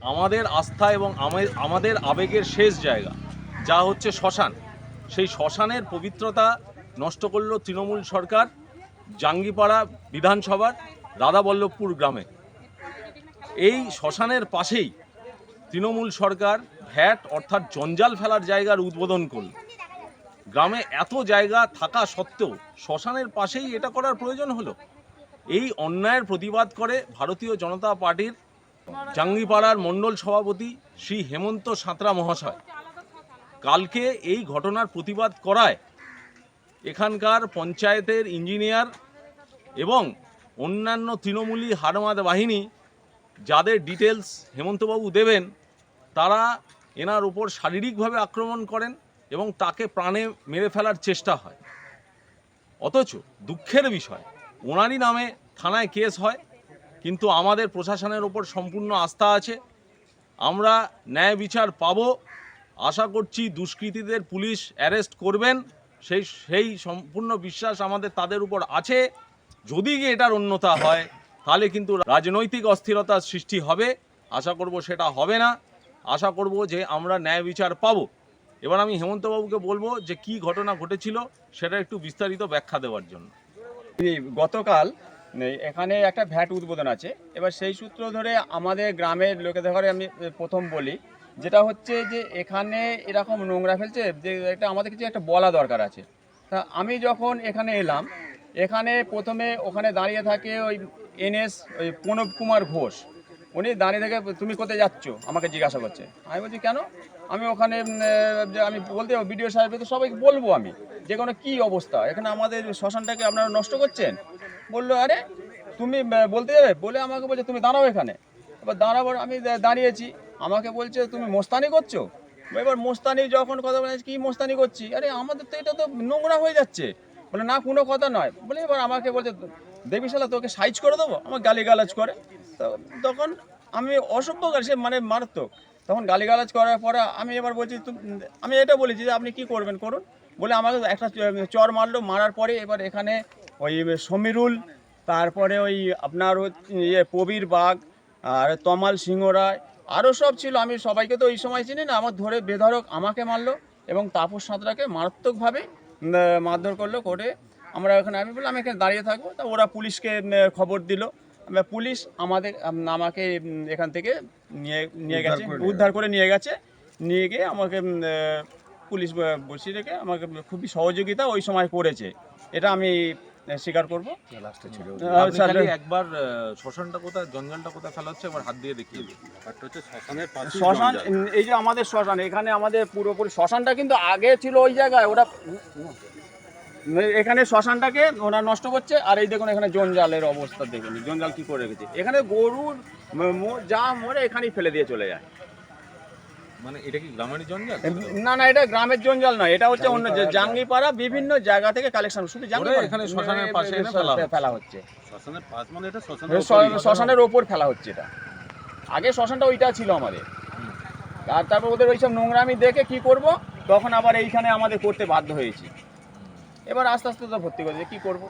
আমাদের আস্থা এবং আমে- আমাদের আবেগের শেষ জায়গা, যা হচ্ছে শ্মশান। সেই শ্মশানের পবিত্রতা নষ্ট করল তৃণমূল সরকার, জাঙ্গিপাড়া বিধানসভার রাধাবল্লভপুর গ্রামে। এই শ্মশানের পাশেই তৃণমূল সরকার ভ্যাট, অর্থাৎ জঞ্জাল ফেলার জায়গার উদ্বোধন করল। গ্রামে এত জায়গা থাকা সত্ত্বেও শ্মশানের পাশেই এটা করার প্রয়োজন হলো? এই অন্যায়ের প্রতিবাদ করে ভারতীয় জনতা পার্টির জাঙ্গিপাড়ার মণ্ডল সভাপতি শ্রী হেমন্ত সাঁতরা মহাশয়। কালকে এই ঘটনার প্রতিবাদ করায় এখানকার পঞ্চায়েতের ইঞ্জিনিয়ার এবং অন্যান্য তৃণমূলী হারমাদ বাহিনী যাদের ডিটেলস হেমন্তবাবু দেবেন, তারা এনার উপর শারীরিকভাবে আক্রমণ করেন এবং তাকে প্রাণে মেরে ফেলার চেষ্টা হয়। অথচ দুঃখের বিষয়, ওনারই নামে থানায় কেস হয় কিন্তু আমাদের প্রশাসনের ওপর সম্পূর্ণ আস্থা আছে। আমরা ন্যায় বিচার পাবো। আশা করছি দুষ্কৃতীদের পুলিশ অ্যারেস্ট করবেন। সেই সেই সম্পূর্ণ বিশ্বাস আমাদের তাদের উপর আছে। যদি এটার অন্যতা হয়, তাহলে কিন্তু রাজনৈতিক অস্থিরতার সৃষ্টি হবে। আশা করব সেটা হবে না। আশা করব যে আমরা ন্যায় বিচার পাব। এবার আমি হেমন্তবাবুকে বলব যে কি ঘটনা ঘটেছিল সেটা একটু বিস্তারিত ব্যাখ্যা দেওয়ার জন্য। গতকাল এখানে একটা ভ্যাট উদ্বোধন আছে। এবার সেই সূত্র ধরে আমাদের গ্রামের লোকেদের ঘরে আমি প্রথম বলি, যেটা হচ্ছে যে এখানে এরকম নোংরা ফেলছে যে এটা আমাদের কিছু একটা বলা দরকার আছে। তা আমি যখন এখানে এলাম, এখানে প্রথমে ওখানে দাঁড়িয়ে থাকে ওই এনএস, ওই প্রণব কুমার ঘোষ। উনি দাঁড়িয়ে থেকে, তুমি কোথায় যাচ্ছ? আমাকে জিজ্ঞাসা করছে। আমি বলছি, কেন? আমি ওখানে আমি বলতে বিডিও সাহেবকে তো সবাইকে বলব আমি, যে কোনো কী অবস্থা? এখানে আমাদের শ্মশানটাকে আপনারা নষ্ট করছেন? বলল, আরে, তুমি বলতে যাবে? বলে আমাকে বলছে, তুমি দাঁড়াও এখানে। এবার দাঁড়াবার, আমি দাঁড়িয়েছি। আমাকে বলছে, তুমি মোস্তানি করছ? এবার মোস্তানি যখন কথা বলে কি মোস্তানি করছি? আরে, আমাদের তো এটা তো নোংরা হয়ে যাচ্ছে। বলে, না, কোনো কথা নয়। বলে, এবার আমাকে বলছে, দেবী শালা, তোকে সাইজ করে দেবো? আমার গালিগালাজ করে। তো তখন আমি অসভ্যকার সে মানে মারাত্মক। তখন গালিগালাজ করার পরে আমি এবার বলছি আমি এটা বলেছি যে, আপনি কি করবেন? করুন। বলে আমাকে একটা চর মারলো, মারার পরে এবার এখানে ওই সমীরুল, তারপরে ওই আপনার ইয়ে প্রবীর বাঘ আর তমাল সিংহ রায় আরও সব ছিল। আমি সবাইকে তো ওই সময় চিনি না, আমার ধরে বেধরক আমাকে মারলো এবং তাপস সাঁতরাকে মারাত্মকভাবে মারধর করল করে আমরা ওখানে আমি বললাম, আমি এখানে দাঁড়িয়ে থাকব। তা ওরা পুলিশকে খবর দিল। পুলিশ আমাদের আমাকে এখান থেকে নিয়ে নিয়ে গেছে উদ্ধার করে নিয়ে গেছে। নিয়ে গিয়ে আমাকে পুলিশ বসিয়ে রেখে আমাকে খুবই সহযোগিতা ওই সময় করেছে। এটা আমি স্বীকার করব। একবার শ্মশানটা কোথায় জঞ্জালটা কোথায় ফেলা হচ্ছে একবার হাত দিয়ে দেখিয়ে শ্মশান এই যে আমাদের শ্মশান এখানে আমাদের পুরোপুরি শ্মশানটা কিন্তু আগে ছিল ওই জায়গায়। ওরা এখানে শ্মশানটাকে ওরা নষ্ট করছে আর এই দেখুন এখানে জঞ্জালের অবস্থা দেখুন জঞ্জাল কি করে রেখেছে। এখানে গরুর যা মরে এখানেই ফেলে দিয়ে চলে যায়। মানে এটা কি গ্রামের জঞ্জাল? না না এটা গ্রামের জঞ্জাল নয় এটা হচ্ছে অন্য জাঙ্গিপাড়া? বিভিন্ন জায়গা থেকে কালেকশন শুধু জাঙ্গিপাড়া। এখানে শ্মশানের পাশে ফেলা হচ্ছে। শ্মশানের পাশ মানে এটা শ্মশানের ওপর ফেলা হচ্ছে এটা। আগে শ্মশানটা ওইটা ছিল আমাদের। আর তারপর ওদের ওইসব নোংরামি দেখে কি করব? তখন আবার এইখানে আমাদের করতে বাধ্য হয়েছি। এবার আস্তে আস্তে তো ভর্তি করেছে কী করব?